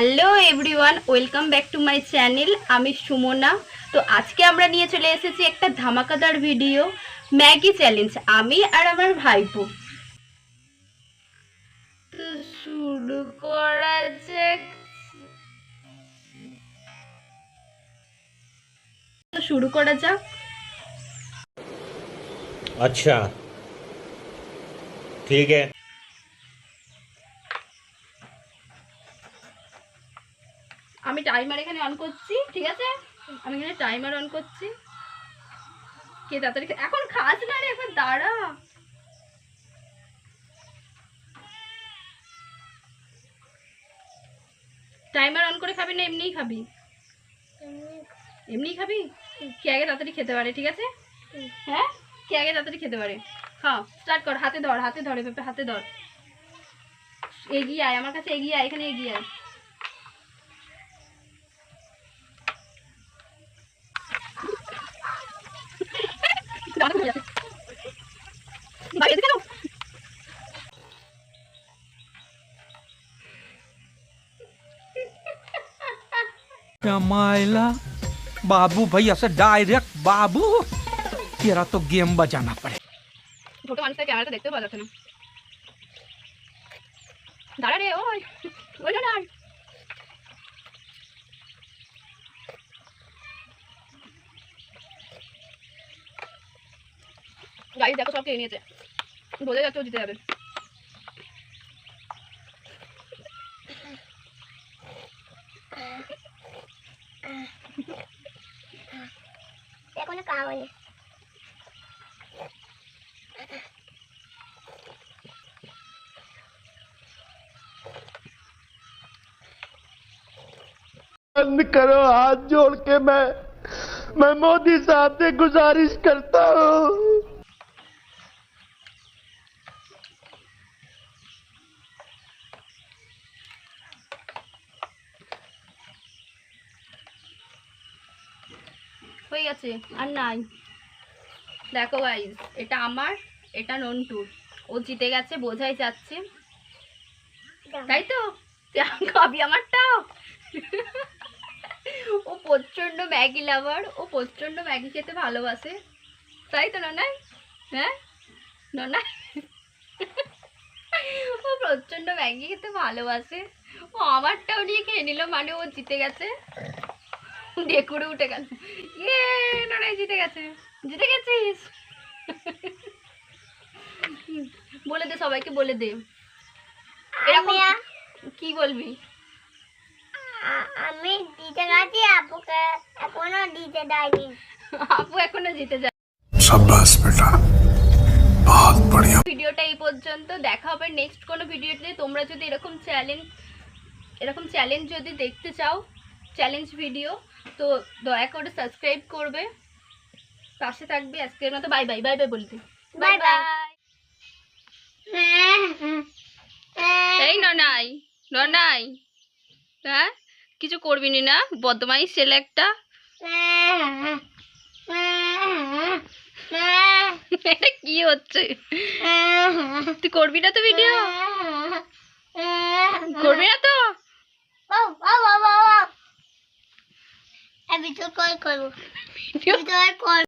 Hello everyone welcome back to my channel. আমি সুমনা। তো আজকে আমরা নিয়ে চলে এসেছি একটা ধামাকাদার ভিডিও ম্যাগি চ্যালেঞ্জ আমি আর আমার ভাইপো। শুরু করা যাক। তো শুরু করা যাক। আচ্ছা। ঠিক আছে। আমি টাইমার এখানে অন করছি, ঠিক আছে? আমি এখানে টাইমার অন করছি। কে তাড়াতাড়ি এখন খাস না রে, এখন দাঁড়া। টাইমার অন করে খাবি না এমনিই খাবি? এমনিই খাবি? কে আগে তাড়াতাড়ি খেতে পারে, ঠিক আছে? হ্যাঁ? কে আগে তাড়াতাড়ি খেতে পারে? খাও স্টার্ট কর, হাতে ধর, হাতে ধরে পেপে হাতে ধর। এগিয়ে আয়, আমার কাছে এগিয়ে আয়, এখানে এগিয়ে আয়। बाबू भैया से डायरेक्ट बाबू। तेरा तो गेम बजाना पड़े। छोटे मानस क्या तो देखते हो ना। दाड़ा रे, ओए ओए ना গাড়ি দেখো সব খেয়ে নিয়েছে বোঝা যাচ্ছে ও জিতে যাবে এখনো খাওয়া হয়নি बंद करो हाथ जोड़ के मैं मैं मोदी साहब से गुजारिश करता हूँ হয়ে গেছে আর নাই। দেখো গাইজ এটা আমার এটা নন্টুর। ও জিতে গেছে বোঝাই যাচ্ছে। তাই তো? খাবি আমারটাও ও প্রচণ্ড ম্যাগি লাভার ও প্রচণ্ড ম্যাগি খেতে ভালোবাসে। তাই তো ননাই? হ্যাঁ? ননাই? ও প্রচণ্ড ম্যাগি খেতে ভালোবাসে। ও আমারটাও নিয়ে খেয়ে নিল মানে ও জিতে গেছে। দিয়ে করে উঠে গেল ইয়ে নোনাই জিতে গেছে। জিতে গেছিস? বলে দে সবাইকে বলে দে। এরকম কি বলবি? আমি দিতে গেছি আপুকে এখনও দিতে দেয়নি আপু এখনও জিতে যায়। সাব্বাস বেটা। ভিডিওটা এই পর্যন্ত দেখা হবে নেক্সট কোনো ভিডিওতে। তোমরা যদি এরকম চ্যালেঞ্জ এরকম চ্যালেঞ্জ যদি দেখতে চাও চ্যালেঞ্জ ভিডিও তো দয়া করে সাবস্ক্রাইব করবে। পাশে থাকবে আজকের মতো। বাই বাই বাই বাই বলতে বাই. বাই এই ননাই ননাই। হ্যাঁ? কিছু করবি নি না? বদমাইশ ছেলে একটা। এটা কি হচ্ছে? তুই করবি না তো ভিডিও করবি না তো? আমি তো কই করব ভিডিও তুই তো আর কর